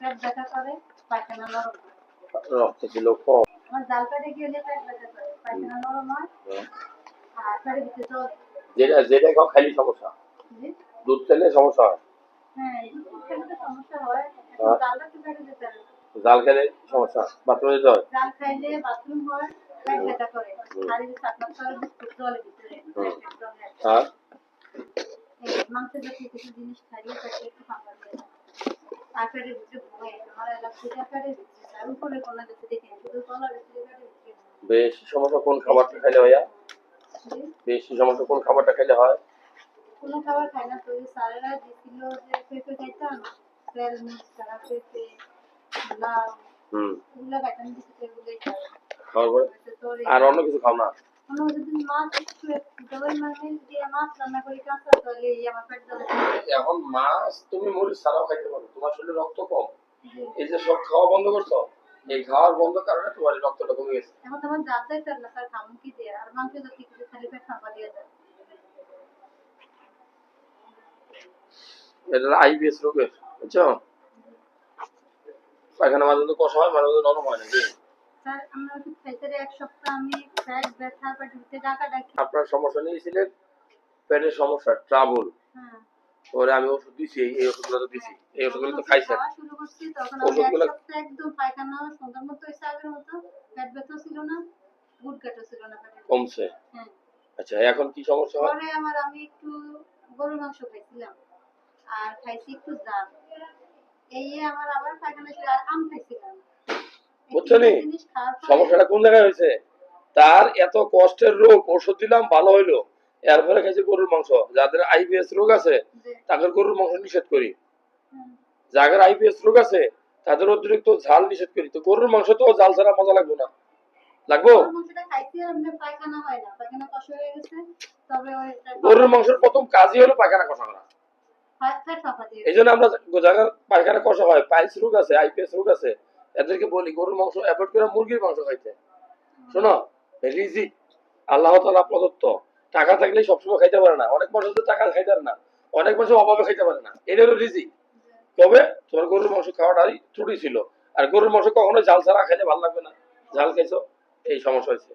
পেট ব্যথা করে পায়খানা নরম রক্ত ছিল কম। আমার জাল পেটে গেলে পেট ব্যথা করে পায়খানা নরম হয় আর পেটের ভিতরে জল যেটা যেটা খাও খালি সমস্যা। দুধ খেলে সমস্যা হয়। হ্যাঁ এখানে তো সমস্যা হয় হ্যাঁ। জালটা তো পেটে যেতে হবে জাল খেলে সমস্যা বাথরুমে যেতে হয়। জাল খাইলে বাথরুম হয় পেট ব্যথা করে। আর এই চাপনা করে বিস্কুট জলে ভিতরে পেটের জলে আর? এই মাংস জাতীয় কিছু জিনিস খাইলে পেটে একটু ফাঁকা দিয়ে বেশি সমস্যা কোন খাবারটা খাইলে ভাইয়া? বেশি সমস্যা কোন খাবারটা খাইলে হয়? কোনো খাবার খাই না। তো ওই স্যারেরা দিছিল যে পেঁপে খাইতাম তেল পেঁপে লাউ হুম। এগুলো খাইতাম কিছু খাই। আর অন্য কিছু খাও না? কোনো যদি মাছ একটু ডবল দিয়ে মাছ রান্না করি কাঁচা তাহলে এই আমার পেট জ্বলে এখন মাছ তুমি মরিচ ছাড়াও খাইতে পারো তোমার শরীরে রক্ত কম জি। এই যে সব খাওয়া বন্ধ করছ এই খাওয়ার বন্ধ কারণে তোমার এই রক্তটা কমে গেছে এখন তো আমার জানতেই চার না স্যার খামু কি দিয়ে আর মাংস জাতীয় কিছু খালি পেট ফাঁপা দিয়ে যায় এটা আইবিএস রোগের বুঝছ পায়খানা মাঝে মধ্যে কষা হয় মাঝে নরম হয় নাকি স্যার আমরা ওষুধ খাইতে রে এক সপ্তাহ আমি পেট ব্যথা ভিতরে ডাকা ডাকি আপনার সমস্যা নিয়েছিলেন? পেটের সমস্যা ট্রাবল। হ্যাঁ। পরে আমি ওষুধ দিছি এই- ওষুধগুলো তো দিছি। এই ওষুধগুলো তো খাইছেন। শুরু করছি তখন ওষুধগুলো- একদম পায়খানা সন্ধ্যার মতো আগের মতো। পেট ব্যথা ছিল না গুড কাটা ছিল না কমছে? হ্যাঁ। আচ্ছা এখন কি সমস্যা হয়? পরে আমার আমি একটু গরুর মাংস খাইছিলাম আর খাইছি একটু জাল এই আমার আবার পায়খানা ছিল আর আম খাইছিলাম। এই বুঝছ নি? তিনটা জিনিস খাওয়ার পরে- সমস্যাটা কোন জায়গায় হয়েছে? তার এত কষ্টের রোগ ওষুধ দিলাম ভালো হইল। এরপরে খাইছে গরুর মাংস। যাদের আইবিএস রোগ আছে তাদের গরুর মাংস নিষেধ করি। যাদের আইবিএস রোগ আছে তাদের অতিরিক্ত ঝাল নিষেধ করি। তো গরুর মাংস তো জাল ছাড়া মজা লাগবে না। লাগবো? গরুর মাংসের প্রথম কাজই হলো পায়খানা কষা করা এই জন্য আমরা জায়গার পায়খানা কষা হয়। পাইলস রোগ আছে আইপিএস রোগ আছে। এদেরকে বলি, গরুর মাংস, অ্যাভয়েড করে মুরগির মাংস খাইতে। শোনো রিজিক আল্লাহ তালা প্রদত্ত, টাকা থাকলে সবসময় খাইতে পারে না। অনেক মানুষ তো টাকা খাইতে পারে না। অনেক মানুষ অভাবে খাইতে পারে না। এটা হলো রিজিক। তবে তোমার গরুর মাংস খাওয়াটাই ত্রুটি ছিল। আর গরুর মাংস কখনো জাল ছাড়া খাইতে ভালো লাগবে না। জাল খাইছো, এই সমস্যা হয়েছে।